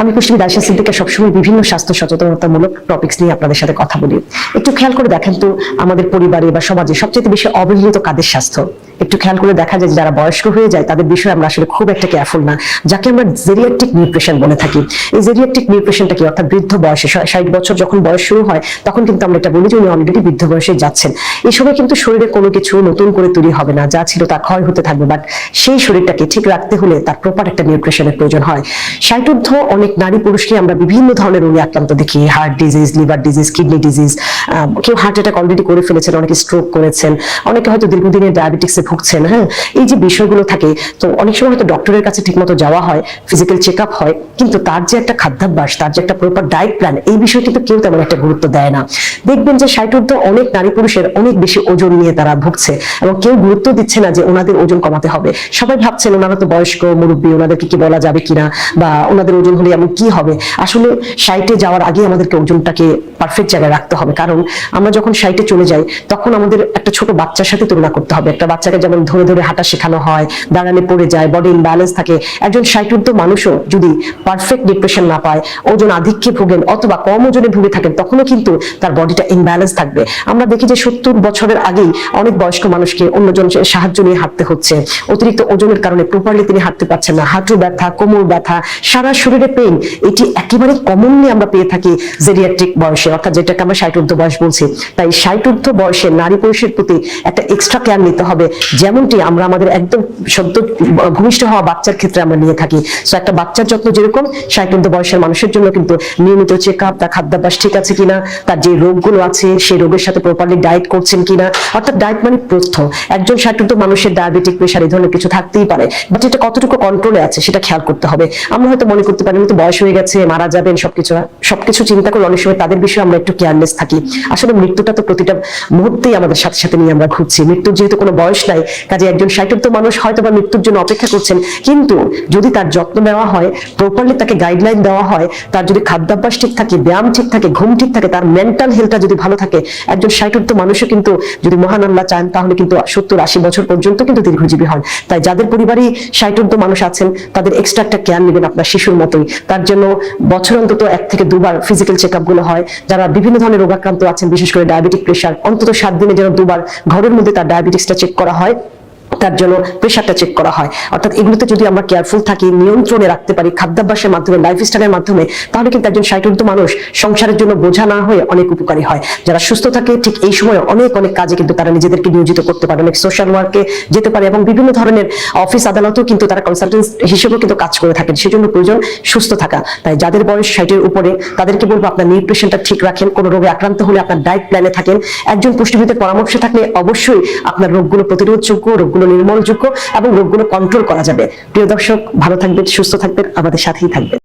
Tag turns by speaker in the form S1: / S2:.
S1: আমি পুষ্টিবিদ আয়সা সিদ্দিকা সবসময় বিভিন্ন স্বাস্থ্য সচেতনতামূলক টপিকস নিয়ে আপনাদের সাথে কথা বলি। একটু খেয়াল করে দেখেন তো, আমাদের পরিবারে বা সমাজে সবচেয়ে বেশি অবহেলিত কাদের স্বাস্থ্য? একটু খেয়াল করে দেখা যায় যারা বয়স্ক হয়ে যায়, তাদের বিষয়ে আমরা আসলে খুব একটা কেয়ারফুল না। যাকে আমরা জেরিয়াট্রিক নিউট্রিশন বলে থাকি। এই জেরিয়াট্রিক নিউট্রিশনটা কি? অর্থাৎ বৃদ্ধ বয়সে, ষাট বছর যখন বয়স শুরু হয়, তখন কিন্তু আমরা এটা বলি যে উনি অলরেডি বৃদ্ধ বয়সে যাচ্ছেন। এই সময় কিন্তু শরীরে কোনো কিছু নতুন করে তৈরি হবে না। যা ছিল তা ক্ষয় হতে থাকবে। বাট সেই শরীরটাকে ঠিক রাখতে হলে তার প্রপার একটা নিউট্রিশনের প্রয়োজন হয়। ষাটোর্ধ অনেক নারী পুরুষকে আমরা বিভিন্ন ধরনের রোগে আক্রান্ত দেখি। Heart disease liver disease kidney disease কেউ হার্ট অ্যাটাক অলরেডি করে ফেলেছেন, অনেকে স্ট্রোক করেছেন, অনেকে হয়তো দীর্ঘদিনের ডায়াবেটিক্সে ভুগছেন হ্যাঁ? এই যে বিষয়গুলো থাকে, তো অনেক সময় হয়তো ডক্টরের কাছে ঠিকমতো যাওয়া হয় ফিজিক্যাল চেক হয়, কিন্তু তার যে একটা খাদ্যাভ্যাস, তার যে একটা প্রপার ডায়েট প্ল্যান এই বিষয়ে কিন্তু কেউ তেমন একটা গুরুত্ব দেয় না। দেখবেন যে ষাটোর্ধ অনেক নারী পুরুষের অনেক বেশি ওজন নিয়ে তারা ভুগছে এবং কেউ গুরুত্ব দিচ্ছে না যে ওনাদের ওজন কমাতে হবে। সবাই ভাবছেন, ওনারা তো বয়স্ক, মুরব্বী, ওনাদেরকে কি বলা যাবে কিনা? বা ওনাদের ওজন হলে এমন কি হবে? আসলে সাইটে যাওয়ার আগে আমাদেরকে ওজনটাকে পারফেক্ট জায়গায় রাখতে হবে। কারণ আমরা যখন সাইটে চলে যাই, তখন আমাদের একটা ছোট বাচ্চার সাথে তুলনা করতে হবে। একটা বাচ্চাকে যেমন ধরে ধরে হাঁটা শেখানো হয়, দাঁড়ালে পড়ে যায় বডি ইমব্যালেন্স থাকে। একজন ষাটঊর্ধ্ব মানুষও যদি পারফেক্ট ডিপ্রেশন না পায়, ওজন আধিক্যে ভোগেন অথবা কম ওজনে ভুগে থাকেন, তখনও কিন্তু তার বডিটা ইমব্যালেন্স থাকবে। আমরা দেখি যে সত্তর বছরের আগেই অনেক বয়স্ক মানুষকে অন্যজন সাহায্য নিয়ে হাঁটতে হচ্ছে। অতিরিক্ত ওজনের কারণে প্রপারলি তিনি হাঁটতে পারছেন না। হাঁটু ব্যথা, কোমর ব্যথা, সারা শরীরে পেইন এটি একেবারে কমনলি আমরা পেয়ে থাকি জেরিয়াট্রিক বয়সে, অর্থাৎ যেটাকে আমরা ষাট ঊর্ধ্ব বয়স বলছি। তাই ষাট ঊর্ধ্ব বয়সে নারী পুরুষের প্রতি একটা এক্সট্রা কেয়ার নিতে হবে, যেমনটি আমরা আমাদের একদম সদ্য ভূমিষ্ঠ হওয়া বাচ্চার ক্ষেত্রে আমরা নিয়ে থাকি। তো একটা বাচ্চার যত্ন যেরকম ষাট ঊর্ধ্ব বয়সের মানুষের জন্য কিন্তু নিয়মিত চেক আপ তার খাদ্যাভ্যাস ঠিক আছে কিনা, তার যে রোগগুলো আছে, সেই রোগের সাথে প্রপারলি ডায়েট করছেন কিনা, অর্থাৎ ডায়েট মানে প্রথম একজন ষাট ঊর্ধ্ব মানুষের ডায়াবেটিক প্রেশার এই ধরনের কিছু থাকতেই পারে বাট এটা কতটুকু কন্ট্রোলে আছে সেটা খেয়াল করতে হবে। আমরা হয়তো মনে করতে পারি উনি তো বয়স হয়ে গেছে, মারা যাবেন, সবকিছু সবকিছু চিন্তা করে অনেক সময় তাদের বিষয়ে আমরা একটু কেয়ারলেস থাকি। আসলে মৃত্যুটা তো প্রতিটা মুহূর্তেই আমাদের সাথে সাথে নিয়ে আমরা ঘুরছি। মৃত্যুর যেহেতু কোনো বয়স নাই, কাজে একজন ষাটোর্ধ মানুষ হয়তো বা মৃত্যুর জন্য অপেক্ষা করছেন, কিন্তু যদি তার যত্ন নেওয়া হয় প্রপারলি তাকে গাইডলাইন দেওয়া হয়, তার যদি খাদ্যাভ্যাস ঠিক থাকে, ব্যায়াম ঠিক থাকে, ঘুম ঠিক থাকে, তার মেন্টাল হেলথটা যদি ভালো থাকে, একজন ষাটোর্ধ মানুষও কিন্তু যদি মহান আল্লাহ চান, তাহলে কিন্তু সত্তর আশি বছর পর্যন্ত কিন্তু দীর্ঘজীবী হন। তাই যাদের পরিবারই ষাটোর্ধ মানুষ আছেন, তাদের এক্সট্রা একটা কেয়ার নেবেন আপনার শিশুর মতোই। তার জন্য বছর অন্তত এক থেকে দুবার ফিজিক্যাল চেকগুলো হয়। যারা বিভিন্ন ধরনের রোগাক্রান্ত আছেন, বিশেষ করে ডায়াবেটিক প্রেশার অন্তত সাত দিনে যেন দুবার ঘরের মধ্যে তার ডায়াবেটিক্সটা চেক করা হয়। তার জন্য প্রেশারটা চেক করা হয়। অর্থাৎ এগুলোতে যদি আমরা কেয়ারফুল থাকি, নিয়ন্ত্রণে রাখতে পারি, খাদ্যাভ্যাসের মাধ্যমে লাইফস্টাইলের মাধ্যমে, তাহলে কিন্তু একজন ষাটোর্ধ মানুষ সংসারের জন্য বোঝা না হয়ে অনেক উপকারী হয়। যারা সুস্থ থাকে, ঠিক এই সময় অনেক অনেক কাজে কিন্তু তারা নিজেদেরকে নিয়োজিত করতে পারে। অনেক সোশ্যাল ওয়ার্কে যেতে পারে এবং বিভিন্ন ধরনের অফিস আদালতেও কিন্তু তারা কনসালটেন্ট হিসেবেও কিন্তু কাজ করে থাকেন। সেজন্য প্রয়োজন সুস্থ থাকা। তাই যাদের বয়স ষাটের উপরে, তাদেরকে বলব আপনার নিউট্রিশনটা ঠিক রাখেন। কোনো রোগে আক্রান্ত হলে আপনার ডায়েট প্ল্যানে থাকেন। একজন পুষ্টিবিদের পরামর্শ থাকলে অবশ্যই আপনার রোগগুলো প্রতিরোধযোগ্য, রোগগুলো নির্মলযোগ্য এবং রোগগুলো কন্ট্রোল করা যাবে। প্রিয় দর্শক, ভালো থাকবেন, সুস্থ থাকবেন, আমাদের সাথেই থাকবেন।